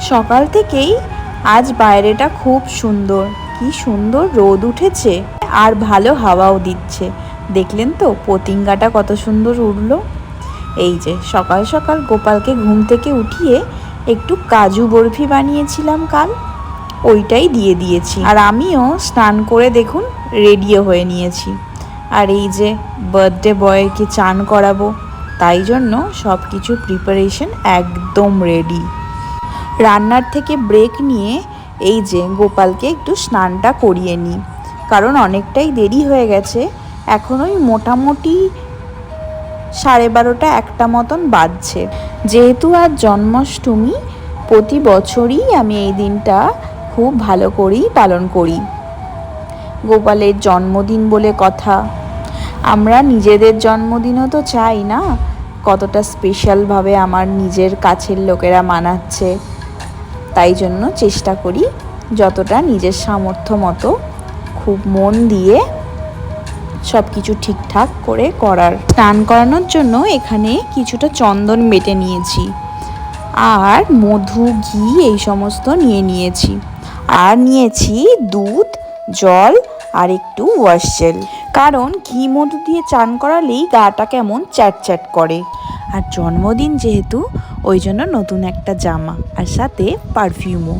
সকাল থেকেই আজ বাইরেটা খুব সুন্দর। কি সুন্দর রোদ উঠেছে আর ভালো হাওয়াও দিচ্ছে। দেখলেন তো পতিঙ্গাটা কত সুন্দর উঠল এই যে সকাল সকাল গোপালকে ঘুম থেকে উঠিয়ে একটু কাজু বরফি বানিয়েছিলাম কাল। ওইটাই দিয়ে দিয়েছি। আর আমিও স্নান করে দেখুন রেডিও হয়ে নিয়েছি। আর এই যে বার্থডে বয়কে চান করাবো, তাই জন্য সব কিছু প্রিপারেশন একদম রেডি রান্নার থেকে ব্রেক নিয়ে এই যে গোপালকে একটু স্নানটা করিয়ে নিই কারণ অনেকটাই দেরি হয়ে গেছে। এখন ওই মোটামুটি সাড়ে বারোটা একটা মতন বাজছে। যেহেতু আজ জন্মাষ্টমী, প্রতি বছরই আমি এই দিনটা খুব ভালো করেই পালন করি। গোপালের জন্মদিন বলে কথা। আমরা নিজেদের জন্মদিনও তো চাই না। কতটা স্পেশালভাবে আমার নিজের কাছের লোকেরা মানাচ্ছে। তাই জন্য চেষ্টা করি যতটা নিজের সামর্থ্য মতো খুব মন দিয়ে সব কিছু ঠিকঠাক করে করার। স্নান করানোর জন্য এখানে কিছুটা চন্দন বেটে নিয়েছি আর মধু, ঘি এই সমস্ত নিয়ে নিয়েছি। আর নিয়েছি দুধ, জল আর একটু ওয়াশ জেল। কারণ ঘি, মধু দিয়ে চান করালেই গাটা কেমন চ্যাট চ্যাট করে। আর জন্মদিন যেহেতু ওই জন্য নতুন একটা জামা আর সাথে পারফিউমও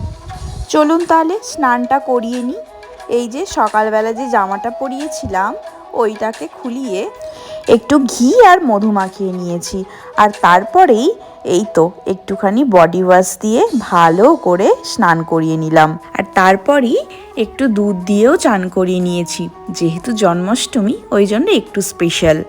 চলুন তাহলে স্নানটা করিয়ে নিই। এই যে সকালবেলা যে জামাটা পরিয়েছিলাম, ওইটাকে খুলিয়ে একটু ঘি আর মধু মাখিয়ে নিয়েছি। আর তারপরেই এই তো একটুখানি বডি ওয়াশ দিয়ে ভালো করে স্নান করিয়ে নিলাম। আর তারপরই একটু দুধ দিয়েও চান করিয়ে নিয়েছি। যেহেতু জন্মাষ্টমী ওই জন্য একটু স্পেশাল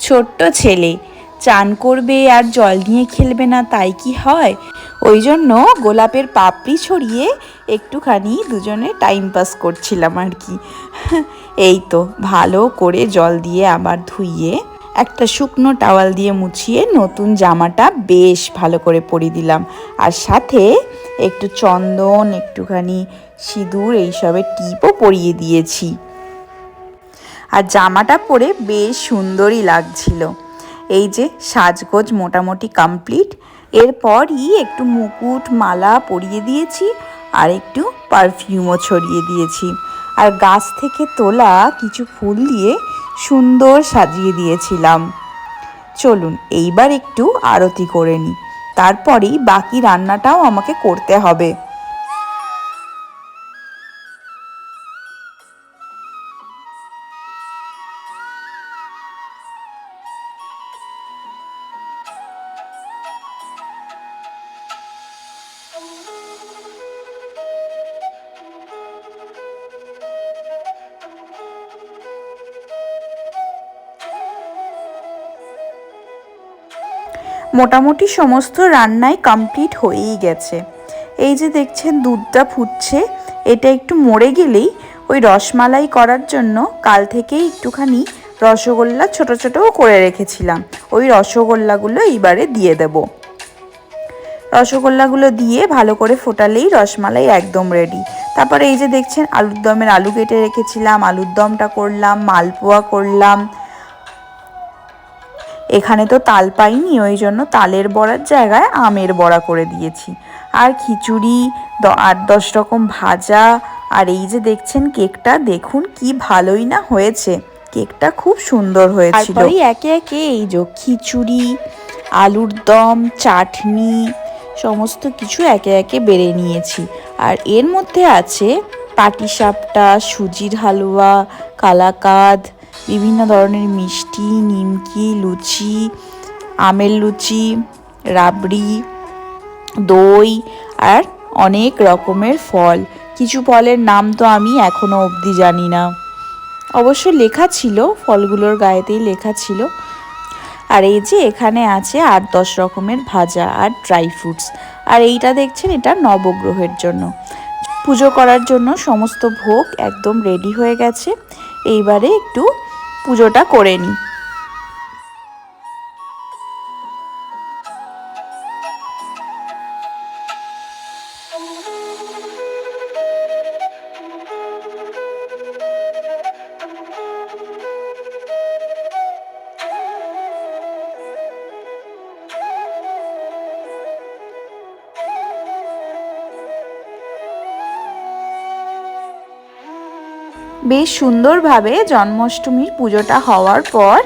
ছোট্ট ছেলে। চান করবে আর জল নিয়ে খেলবে না, তাই কি হয়? ওই জন্য গোলাপের পাপড়ি ছড়িয়ে একটুখানি দুজনে টাইম পাস করছিলাম আর কি। এই তো, ভালো করে জল দিয়ে আবার ধুইয়ে একটা শুকনো টাওয়াল দিয়ে মুছিয়ে নতুন জামাটা বেশ ভালো করে পরিয়ে দিলাম। আর সাথে একটু চন্দন, একটুখানি সিঁদুর, এইসবের টিপও পরিয়ে দিয়েছি। আর জামাটা পরে বেশ সুন্দরই লাগছিল। এই যে সাজগোজ মোটামুটি কমপ্লিট এরপরই একটু মুকুট, মালা পরিয়ে দিয়েছি আর একটু পারফিউমও ছড়িয়ে দিয়েছি। আর গাছ থেকে তোলা কিছু ফুল দিয়ে সুন্দর সাজিয়ে দিয়েছিলাম। চলুন এইবার একটু আরতি করে নিই। তারপরেই বাকি রান্নাটাও আমাকে করতে হবে। মোটামুটি সমস্ত রান্নাই কমপ্লিট হয়েই গেছে। এই যে দেখছেন দুধটা ফুটছে, এটা একটু মরে গেলেই ওই রসমালাই করার জন্য কাল থেকেই একটুখানি রসগোল্লা ছোট ছোটও করে রেখেছিলাম। ওই রসগোল্লাগুলো এইবারে দিয়ে দেব। রসগোল্লাগুলো দিয়ে ভালো করে ফোটালেই রসমালাই একদম রেডি তারপরে এই যে দেখছেন আলুর দমের আলু কেটে রেখেছিলাম, আলুর দমটা করলাম, মালপোয়া করলাম এখানে তো তাল পাইনি, ওই জন্য তালের বড়ার জায়গায় আমের বড়া করে দিয়েছি। আর খিচুড়ি আট দশ রকম ভাজা, আর এই যে দেখছেন কেকটা, দেখুন কি ভালোই না হয়েছে। কেকটা খুব সুন্দর হয়েছিল। একে একে এই যে খিচুড়ি, আলুর দম, চাটনি, সমস্ত কিছু একে একে বেড়ে নিয়েছি। আর এর মধ্যে আছে পাটিসাপটা, সুজির হালুয়া, কালাকাদ বিভিন্ন ধরনের মিষ্টি, নিমকি, লুচি, আমের লুচি, রাবড়ি, দই আর অনেক রকমের ফল। কিছু ফলের নাম তো আমি এখনও অবধি জানি না। অবশ্য লেখা ছিল, ফলগুলোর গায়েতেই লেখা ছিল। আর এই যে এখানে আছে আট দশ রকমের ভাজা আর ড্রাই ফ্রুটস আর এইটা দেখছেন, এটা নবগ্রহের জন্য। পুজো করার জন্য সমস্ত ভোগ একদম রেডি হয়ে গেছে। এইবারে একটু পুজোটা করে নিই। বেশ সুন্দরভাবে জন্মাষ্টমীর পুজোটা হওয়ার পর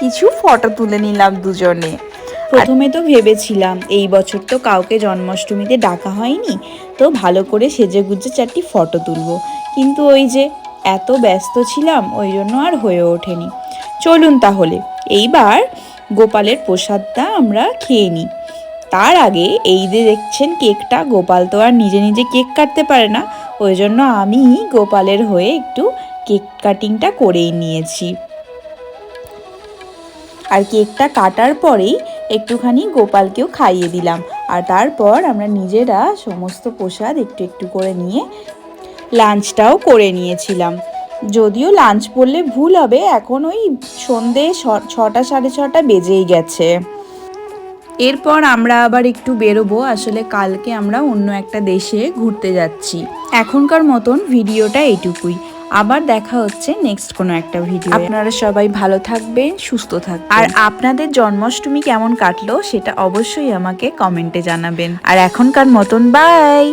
কিছু ফটো তুলে নিলাম দুজনে। প্রথমে তো ভেবেছিলাম, এই বছর তো কাউকে জন্মাষ্টমীতে ডাকা হয়নি, তো ভালো করে সেজে গুজে চারটি ফটো তুলবো। কিন্তু ওই যে এত ব্যস্ত ছিলাম, ওই জন্য আর হয়ে ওঠেনি। চলুন তাহলে, এইবার গোপালের প্রসাদটা আমরা খেয়ে নিই। তার আগে এই যে দেখছেন কেকটা, গোপাল তো আর নিজে নিজে কেক কাটতে পারে না। ওই জন্য আমি গোপালের হয়ে একটু কেক কাটিংটা করেই নিয়েছি। আর কেকটা কাটার পরেই একটুখানি গোপালকেও খাইয়ে দিলাম। আর তারপর আমরা নিজেরা সমস্ত প্রসাদ একটু একটু করে নিয়ে লাঞ্চটাও করে নিয়েছিলাম। যদিও লাঞ্চ বললে ভুল হবে, এখন ওই সন্ধে ছটা সাড়ে ছটা বেজেই গেছে। এরপর আমরা আবার একটু বেরোবো। আসলে কালকে আমরা অন্য একটা দেশে ঘুরতে যাচ্ছি। এখনকার মতন ভিডিওটা এইটুকুই। আবার দেখা হচ্ছে নেক্সট কোনো একটা ভিডিও আপনারা সবাই ভালো থাকবেন, সুস্থ থাকবেন। আর আপনাদের জন্মাষ্টমী কেমন কাটলো সেটা অবশ্যই আমাকে কমেন্টে জানাবেন। আর এখনকার মতন বাই